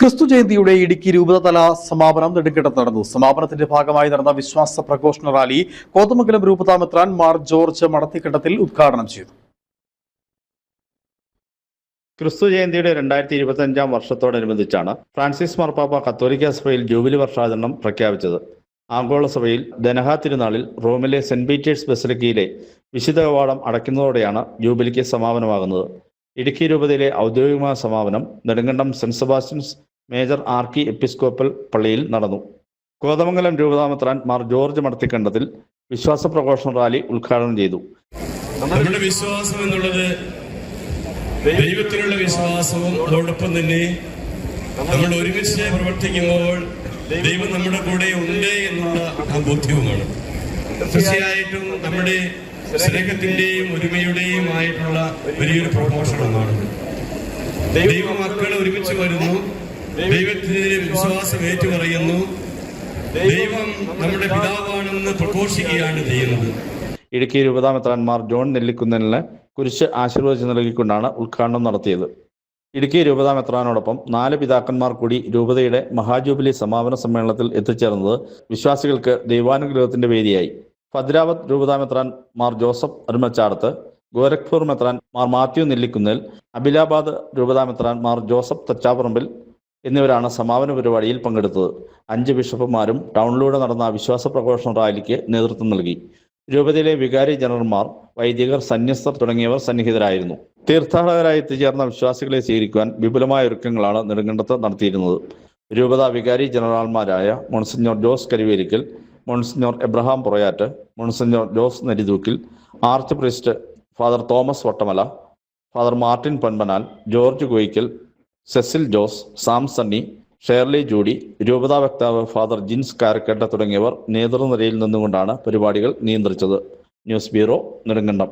ക്രിസ്തു ജയന്തിയുടെ ഇടുക്കി രൂപതല സമാപനം നെടുങ്കണ്ടത്ത് നടന്നു. സമാപനത്തിന്റെ ഭാഗമായി നടന്ന വിശ്വാസ പ്രഘോഷണ റാലി കോതമംഗലം രൂപതാ മെത്രാൻ മാർ ജോർജ് മടത്തിക്കണ്ടത്തിൽ ഉദ്ഘാടനം ചെയ്തു. ക്രിസ്തു ജയന്തിയുടെ രണ്ടായിരത്തി ഇരുപത്തി അഞ്ചാം വർഷത്തോടനുബന്ധിച്ചാണ് ഫ്രാൻസിസ് മാർപ്പാപ്പ കത്തോലിക്ക സഭയിൽ ജൂബിലി വർഷാചരണം പ്രഖ്യാപിച്ചത്. ആഗോള സഭയിൽ ദനഹ തിരുനാളിൽ റോമിലെ സെന്റ് പീറ്റേഴ്സ് ബസലിക്കയിലെ വിശുദ്ധ കവാടം അടയ്ക്കുന്നതോടെയാണ് ജൂബിലിക്ക് സമാപനമാകുന്നത്. ഇടുക്കി രൂപതയിലെ ഔദ്യോഗികമായ സമാപനം Nedumkandam saint Sebastian's major archiepiscopal പള്ളിയിൽ നടന്നു. കോതമംഗലം രൂപതാമത്രാൻ മാർ ജോർജ് മടത്തിക്കണ്ടത്തിൽ വിശ്വാസ പ്രഘോഷണ റാലി ഉദ്ഘാടനം ചെയ്തു. നമ്മുടെ വിശ്വാസം എന്നുള്ളത് ദൈവത്തിലുള്ള വിശ്വാസവും അതോടൊപ്പം തന്നെ നമ്മൾ ഒരുമിച്ച് പ്രവർത്തിക്കുമ്പോൾ ദൈവം നമ്മുടെ കൂടെ ഉണ്ട് എന്നുള്ള ആ ബോധ്യവുമാണ്. തീർച്ചയായിട്ടും നമ്മുടെ സ്നേഹത്തിന്റെയും ഒരുമയുടെയും ആയിട്ടുള്ള വലിയൊരു പ്രഘോഷണമാണ് ദൈവമക്കൾ ഒരുമിച്ച് വരുന്നു. ദൈവത്തിന് വിശ്വാസം ഏറ്റുപറയുന്നു. ദൈവം നമ്മുടെ പിതാവാണെന്ന് പ്രഘോഷിക്കുകയാണ് ചെയ്യുന്നത്. ഇടുക്കി രൂപതാമെത്രാൻമാർ ജോൺ നെല്ലിക്കുന്നലിന് കുരിശ് ആശീർവദിച്ച് നൽകിക്കൊണ്ടാണ് ഉദ്ഘാടനം നടത്തിയത്. ഇടുക്കി രൂപതാമെത്രാനോടൊപ്പം നാല് പിതാക്കന്മാർ കൂടി രൂപതയുടെ മഹാജൂബിലി സമാപന സമ്മേളനത്തിൽ എത്തിച്ചേർന്നത് വിശ്വാസികൾക്ക് ദൈവാനുഗ്രഹത്തിന്റെ വേദിയായി. ഭദ്രാവത് രൂപതാമെത്രാൻ മാർ ജോസഫ് അരുമച്ചാടത്ത് ഗോരഖ്പൂർ മെത്രാൻ മാർ മാത്യു നെല്ലിക്കുന്നൽ അബിലാബാദ് രൂപതാമെത്രാൻ മാർ ജോസഫ് തച്ചാപ്പറമ്പിൽ എന്നിവരാണ് സമാപന പരിപാടിയിൽ പങ്കെടുത്തത്. അഞ്ച് ബിഷപ്പുമാരും ടൗണിലൂടെ നടന്ന വിശ്വാസ പ്രഘോഷണ റാലിക്ക് നേതൃത്വം നൽകി. രൂപതയിലെ വികാരി ജനറൽമാർ വൈദികർ സന്യസ്തർ തുടങ്ങിയവർ സന്നിഹിതരായിരുന്നു. തീർത്ഥാടകരായി എത്തിച്ചേർന്ന വിശ്വാസികളെ സ്വീകരിക്കുവാൻ വിപുലമായ ഒരുക്കങ്ങളാണ് നെടുങ്കണ്ടത്ത് നടത്തിയിരുന്നത്. രൂപത വികാരി ജനറൽമാരായ monsignor Jose Karivelickal monsignor Abraham Purayattu monsignor Jose Naridhookil arch priest father Thomas Vattamala father Martin Ponpanal George Goikkal Cecil Jose Sam Sunny Shirley Judy രൂപതാ വക്താവ് ഫാദർ ജിൻസ് കാരക്കട്ട തുടങ്ങിയവർ നേതൃനിരയിൽ നിന്നുകൊണ്ടാണ് പരിപാടികൾ നിയന്ത്രിച്ചത്. News bureau Nedumkandam.